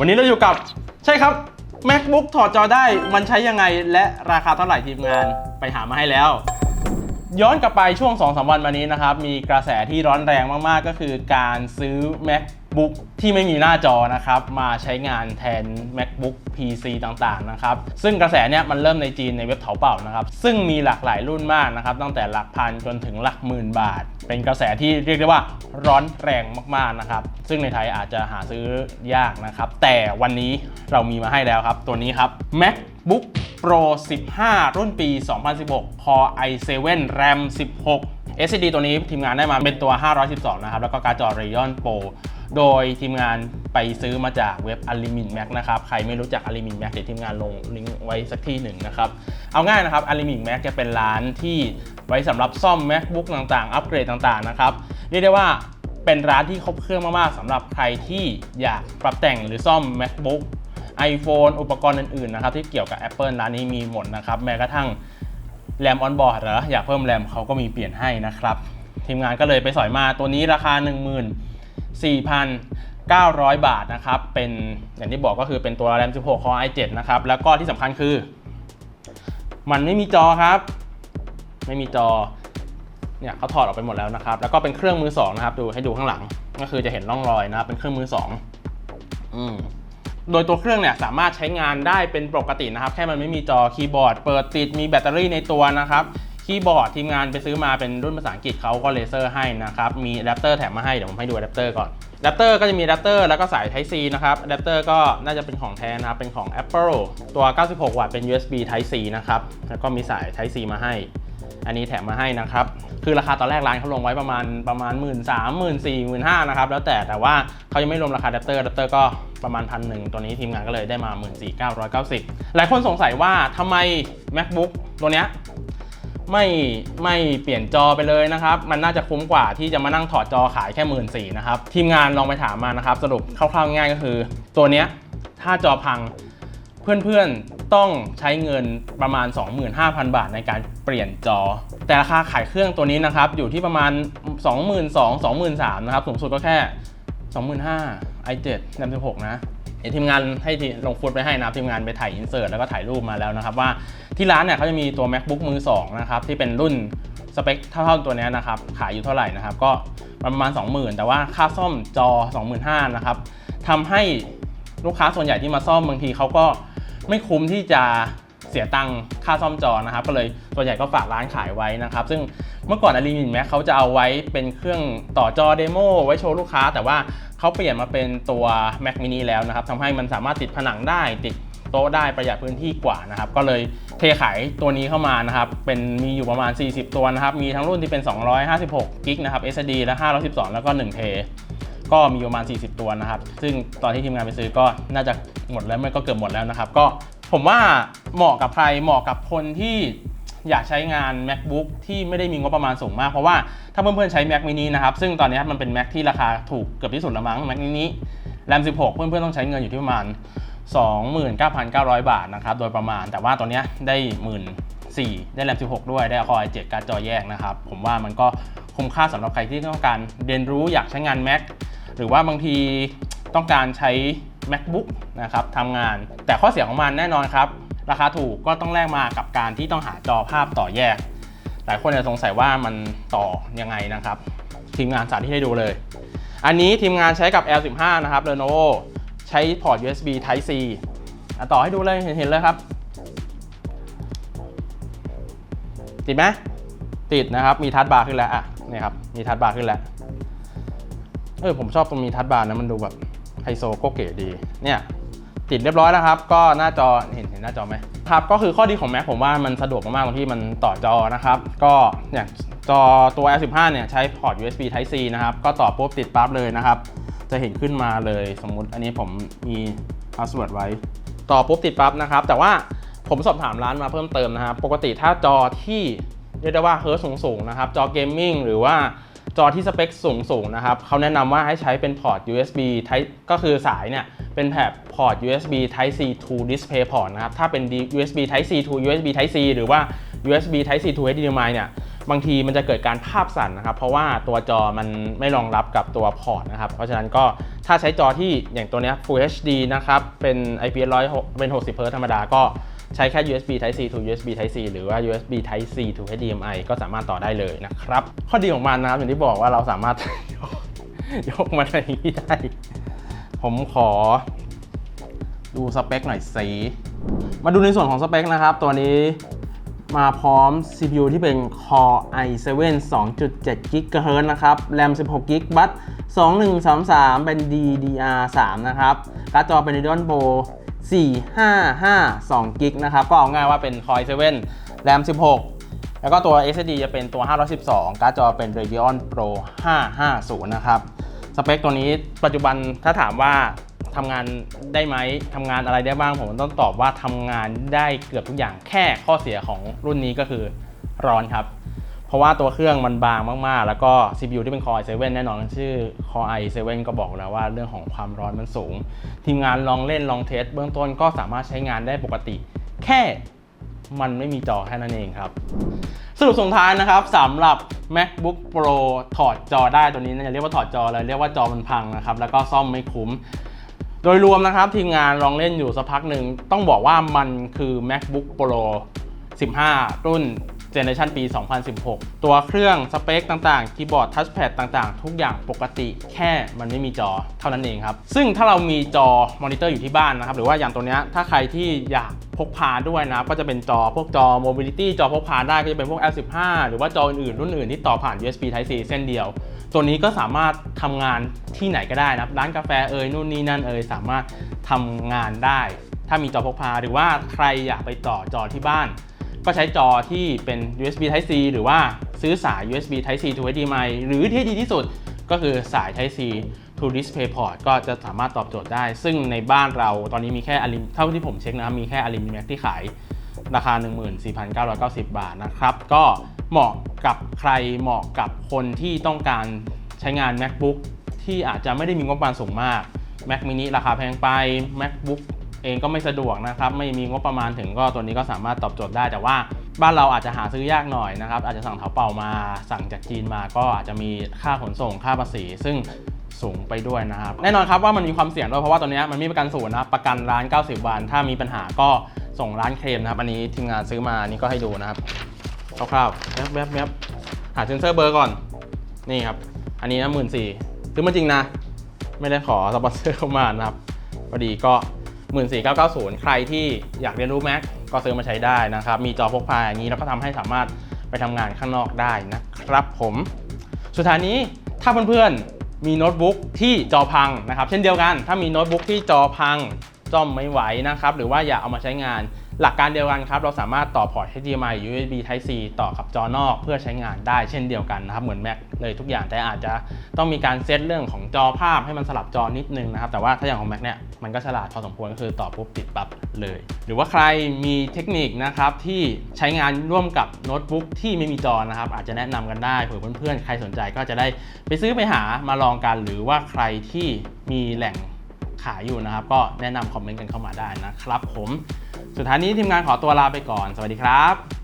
วันนี้เราอยู่กับใช่ครับ MacBook ถอดจอได้มันใช้ยังไงและราคาเท่าไหร่ทีมงานไปหามาให้แล้ว ย้อนกลับไปช่วง2-3วันมานี้นะครับ มีกระแสที่ร้อนแรงมากๆ ก็คือการซื้อ Mac MacBook ที่ไม่มีหน้าจอนะครับมาใช้งานแทน MacBook PC ต่างๆนะครับซึ่งกระแสเนี้ยมันเริ่มในจีนในเว็บเถาเป่านะครับซึ่งมีหลากหลายรุ่นมากนะครับตั้งแต่หลักพันจนถึงหลักหมื่นบาท เป็นกระแสที่เรียกได้ว่าร้อนแรงมากๆนะครับซึ่งในไทยอาจจะหาซื้อยากนะครับแต่วันนี้เรามีมาให้แล้วครับ ตัวนี้ครับ MacBook Pro 15 รุ่นปี 2016 Core i7 RAM 16 SSD ตัวนี้ทีมงานได้มาเป็นตัว 512 นะครับ แล้วก็การ์ดจอ Radeon Pro โดยทีมงานไปซื้อมาจากเว็บ Unlimit Mac นะครับ ใครไม่รู้จัก Unlimit Mac เดี๋ยวทีมงานลงลิงก์ไว้สักที่หนึ่งนะครับ เอาง่ายนะครับ Unlimit Mac จะเป็นร้านที่ไว้สำหรับซ่อม MacBook ต่างๆ อัปเกรดต่างๆ นะครับ เรียกได้ว่าเป็นร้านที่ครบเครื่องมากๆสำหรับใครที่อยากปรับแต่งหรือซ่อม MacBook iPhone อุปกรณ์อื่นๆนะครับที่เกี่ยวกับ Apple ร้านนี้มีหมดนะครับแม้กระทั่งแรมออนบอร์ดเหรออยากเพิ่มแรมเขาก็มีเปลี่ยนให้นะครับ ทีมงานก็เลยไปสอยมาตัวนี้ราคา 4,900 บาทนะครับ เป็นอย่างที่บอกก็คือเป็นตัวแรม16 Core i7 นะครับ แล้วก็ที่สำคัญคือ มันไม่มีจอครับ ไม่มีจอ เนี่ยเขาถอดออกไปหมดแล้วนะครับ แล้วก็เป็นเครื่องมือสองนะครับ ดูให้ดูข้างหลัง ก็คือจะเห็นร่องรอยนะครับ เป็นเครื่องมือสองอืมโดยตัวเครื่องเนี่ยสามารถใช้งานได้เป็นปกตินะครับ แค่มันไม่มีจอคีย์บอร์ด เปิดติดมีแบตเตอรี่ในตัวนะครับ คีย์บอร์ดทีมงานไปซื้อมาเป็นรุ่นภาษาอังกฤษเขาก็เลเซอร์ให้นะครับ มีอะแดปเตอร์แถมมาให้ เดี๋ยวผมให้ดูอะแดปเตอร์ก่อนอะแดปเตอร์ก็จะมีอะแดปเตอร์แล้วก็สาย Type C นะครับอะแดปเตอร์ก็น่าจะเป็นของแท้นะครับ เป็นของ Apple ตัว 96 วัตต์เป็น USB Type C นะครับ แล้วก็มีสาย Type C มาให้ อันนี้แถมมาให้นะครับ คือราคาตอนแรกร้านเขาลงไว้ประมาณประมาณ 1 3 0 0 0 0 4 5 0 0นะครับ แล้วแต่แต่ว่าเขายังไม่รวมราคาอะแดปเตอร์อะแดปเตอร์ก็ประมาณพันหนึ่งตัวนี้ทีมงานก็เลยได้มา 14,990 หลายคนสงสัยว่าทำไม MacBook ตัวเนี้ย ไม่ไม่เปลี่ยนจอไปเลยนะครับ มันน่าจะคุ้มกว่าที่จะมานั่งถอดจอขายแค่1 4ื่นสี่นะครับ ทีมงานลองไปถามมานะครับ สรุปคร่าวๆง่ายก็คือ ตัวเนี้ยถ้าจอพังเพื่อนๆต้องใช้เงินประมาณ 25,000 บาทในการเปลี่ยนจอ แต่ราคาขายเครื่องตัวนี้นะครับ อยู่ที่ประมาณ 22,000 23,000นะครับสูงสุดก็แค่ 25,000 i7 M16 นะ ทีมงานให้ลงฟุตไปให้นะทีมงานไปถ่ายอินเสิร์ตแล้วก็ถ่ายรูปมาแล้วนะครับว่าที่ร้านเนี่ยเขาจะมีตัว macbook มือ2นะครับที่เป็นรุ่นสเปคเท่าๆตัวนี้นะครับขายอยู่เท่าไหร่นะครับก็ประมาณ 20,000 แต่ว่าค่าซ่อมจอ 25,000นะครับทำให้ลูกค้าส่วนใหญ่ที่มาซ่อมบางทีเขาก็ไม่คุ้มที่จะเสียตังค่าซ่อมจอนะครับก็เลยส่วนใหญ่ก็ฝากร้านขายไว้นะครับ ซึ่ง เมื่อก่อนอลิมินแม็กเขาจะเอาไว้เป็นเครื่องต่อจอเดโมไว้โชว์ลูกค้า แต่ว่าเขาเปลี่ยนมาเป็นตัว Mac mini แล้วนะครับทำให้มันสามารถติดผนังได้ติดโต๊ะได้ประหยัดพื้นที่กว่านะครับ ก็เลยเทขายตัวนี้เข้ามานะครับ เป็นมีอยู่ประมาณ 40 ตัวนะครับ มีทั้งรุ่นที่เป็น 256กิกนะครับ SSD และ 512 แล้วก็1เทก็มีประมาณ 40 ตัวนะครับ ซึ่งตอนที่ทีมงานไปซื้อก็น่าจะหมดแล้วไม่ก็เกือบหมดแล้วนะครับ ก็ผมว่าเหมาะกับใครเหมาะกับคนที่ อยากใช้งาน macbook ที่ไม่ได้มีงบประมาณสูงมาก เพราะว่าถ้าเพื่อนๆใช้ mac mini นะครับ ซึ่งตอนนี้มันเป็น mac ที่ราคาถูกเกือบที่สุดละมั้ง mac mini ram 16 เพื่อนๆต้องใช้เงินอยู่ที่ประมาณ 29,900 บาทนะครับ โดยประมาณ แต่ว่าตัวเนี้ได้หมื่นสี่ได้แรม 16 ด้วย ได้ Core i7 การ์ดจอแยกนะครับ ผมว่ามันก็คุ้มค่าสำหรับใครที่ต้องการเรียนรู้อยากใช้งาน Mac หรือว่าบางทีต้องการใช้ MacBook นะครับทำงาน แต่ข้อเสียของมันแน่นอนครับ ราคาถูกก็ต้องแลกมากับการที่ต้องหาจอภาพต่อแยก หลายคนจะสงสัยว่ามันต่อยังไงนะครับ ทีมงานสาธิตให้ดูเลย อันนี้ทีมงานใช้กับ L15 นะครับ Lenovo ใช้พอร์ต USB Type C ต่อให้ดูเลยเห็นเห็นเลยครับ ติดไหมติดนะครับ มีทัชบาร์ขึ้นแล้วอะนี่ครับ มีทัชบาร์ขึ้นแล้ว เออผมชอบตรงมีทัชบาร์นะมันดูแบบไฮโซโกเก๋ดี เนี่ย ติดเรียบร้อยแล้วครับ ก็หน้าจอเห็นเห็นหน้าจอไหมครับ ก็คือข้อดีของ Mac ผมว่ามันสะดวกมากๆตรงที่มันต่อจอนะครับ ก็เนี่ยจอตัว L15 เนี่ยใช้พอร์ต USB Type C นะครับ ก็ต่อปุ๊บติดปั๊บเลยนะครับ จะเห็นขึ้นมาเลยสมมุติอันนี้ผมมีพาสเวิร์ดไว้ ต่อปุ๊บติดปั๊บนะครับ แต่ว่าผมสอบถามร้านมาเพิ่มเติมนะครับ ปกติถ้าจอที่เรียกได้ว่าเฮิร์สสูงๆนะครับ จอเกมมิ่งหรือว่า จอที่สเปคสูงสูงๆนะครับเขาแนะนำว่าให้ใช้เป็นพอร์ต USB Type ก็คือสายเนี่ยเป็นแบบพอร์ต USB Type C to Display Port นะครับถ้าเป็น USB Type C to USB Type C หรือว่า USB Type C to HDMI เนี่ยบางทีมันจะเกิดการภาพสั่นนะครับ เพราะว่าตัวจอมันไม่รองรับกับตัวพอร์ตนะครับ เพราะฉะนั้นก็ถ้าใช้จอที่อย่างตัวนี้ Full HD นะครับ เป็น IPS 100เป็น 60 Hz ธรรมดาก็ ใช้แค่ USB Type C to USB Type C หรือว่า USB Type C to HDMI ก็สามารถต่อได้เลยนะครับ ข้อดีของมันนะครับอย่างที่บอกว่าเราสามารถยกมาอย่างนี้ได้ ผมขอดูสเปคหน่อยสิมาดูในส่วนของสเปคนะครับ ตัวนี้มาพร้อม CPU ที่เป็น Core i7 2.7 GHz นะครับ RAM 16 GB บัต2133 เป็น DDR3 นะครับการ์ดจอเป็น Radeon Pro 4552 GB นะครับ ก็เอาง่ายว่าเป็น Core i7 RAM 16 แล้วก็ตัว SSD จะเป็นตัว 512 การ์ดจอเป็น Radeon Pro 550 นะครับ สเปคตัวนี้ปัจจุบันถ้าถามว่าทำงานได้ไหมทำงานอะไรได้บ้าง ผมต้องตอบว่าทำงานได้เกือบทุกอย่างแค่ข้อเสียของรุ่นนี้ก็คือร้อนครับ ราะว่าตัวเครื่องมันบางมากๆ แล้วก็ CPU ที่เป็น Core i7 แน่นอนชื่อ Core i7 ก็บอกแล้วว่าเรื่องของความร้อนมันสูง ทีมงานลองเล่นลองเทสเบื้องต้นก็สามารถใช้งานได้ปกติ แค่มันไม่มีจอแค่นั้นเองครับ สรุปส่งท้ายนะครับสำหรับ MacBook Pro ถอดจอได้ตัวนี้นะอย่าเรียกว่าถอดจอเลยเรียกว่าจอมันพังนะครับแล้วก็ซ่อมไม่คุ้มโดยรวมนะครับ ทีมงานลองเล่นอยู่สักพักหนึ่ง ต้องบอกว่ามันคือ MacBook Pro 15 รุ่น เจเนอเรชันปี 2016 ตัวเครื่องสเปคต่างๆ คีย์บอร์ด ทัชแพดต่างๆ ทุกอย่างปกติแค่มันไม่มีจอเท่านั้นเองครับ ซึ่งถ้าเรามีจอมอนิเตอร์อยู่ที่บ้านนะครับ หรือว่าอย่างตัวเนี้ยถ้าใครที่อยากพกพาด้วยนะ ก็จะเป็นจอพวกจอ Mobility จอพกพาได้ก็จะเป็นพวก L15 หรือว่าจออื่นๆ รุ่นอื่นที่ต่อผ่าน USB Type C เส้นเดียว ตัวนี้ก็สามารถทำงานที่ไหนก็ได้นะครับร้านกาแฟเอ่ยนู่นนี่นั่นเอ่ยสามารถทำงานได้ ถ้ามีจอพกพาหรือว่าใครอยากไปต่อจอที่บ้าน ก็ใช้จอที่เป็น USB Type C หรือว่าซื้อสาย USB Type C to HDMI หรือที่ดีที่สุดก็คือสาย Type C to DisplayPort ก็จะสามารถตอบโจทย์ได้ ซึ่งในบ้านเราตอนนี้มีแค่อลิมเท่าที่ผมเช็คนะครับ มีแค่อลิมแม็กที่ขายราคา 14,990 บาทนะครับ ก็เหมาะกับใครเหมาะกับคนที่ต้องการใช้งาน MacBook ที่อาจจะไม่ได้มีงบประมาณสูงมาก Mac mini ราคาแพงไป MacBook เองก็ไม่สะดวกนะครับ ไม่มีงบประมาณถึงก็ตัวนี้ก็สามารถตอบโจทย์ได้ แต่ว่าบ้านเราอาจจะหาซื้อยากหน่อยนะครับ อาจจะสั่งเถาเป่ามาสั่งจากจีนมา ก็อาจจะมีค่าขนส่งค่าภาษี ซึ่งสูงไปด้วยนะครับ แน่นอนครับว่ามันมีความเสี่ยงด้วยเพราะว่าตัวนี้มันมีประกันศูนย์นะครับประกันร้าน 90 วัน ถ้ามีปัญหาก็ส่งร้านเคลมนะครับ อันนี้ทีมงานซื้อมานี่ก็ให้ดูนะครับคร่าวๆแวบแวบแวบหาเซนเซอร์เบอร์ก่อนนี่ครับ อันนี้นะหมื่นสี่ซื้อมาจริงนะ ไม่ได้ขอสปอนเซอร์เข้ามานะครับพอดีก็ 14990 ใครที่อยากเรียนรู้ Mac ก็ซื้อมาใช้ได้นะครับ มีจอพกพาอย่างนี้แล้วก็ทำให้สามารถไปทำงานข้างนอกได้นะครับผม สุดท้ายนี้ถ้าเพื่อนๆมีโน้ตบุ๊กที่จอพังนะครับ เช่นเดียวกัน ถ้ามีโน้ตบุ๊กที่จอพังจอมไม่ไหวนะครับ หรือว่าอยากเอามาใช้งาน หลักการเดียวกันครับ เราสามารถต่อพอร์ต HDMI USB Type C ต่อกับจอนอกเพื่อใช้งานได้เช่นเดียวกันนะครับ เหมือน Mac เลยทุกอย่างแต่อาจจะต้องมีการเซตเรื่องของจอภาพให้มันสลับจอนิดนึงนะครับ แต่ว่าถ้าอย่างของ Mac เนี่ยมันก็ฉลาดพอสมควรก็คือต่อปุ๊บติดปั๊บเลย หรือว่าใครมีเทคนิคนะครับที่ใช้งานร่วมกับโน้ตบุ๊กที่ไม่มีจอนะครับ อาจจะแนะนำกันได้เผื่อเพื่อนๆใครสนใจก็จะได้ไปซื้อไปหามาลองกัน หรือว่าใครที่มีแหล่ง ขายอยู่นะครับ ก็แนะนำคอมเมนต์กันเข้ามาได้นะครับผม สุดท้ายนี้ทีมงานขอตัวลาไปก่อน สวัสดีครับ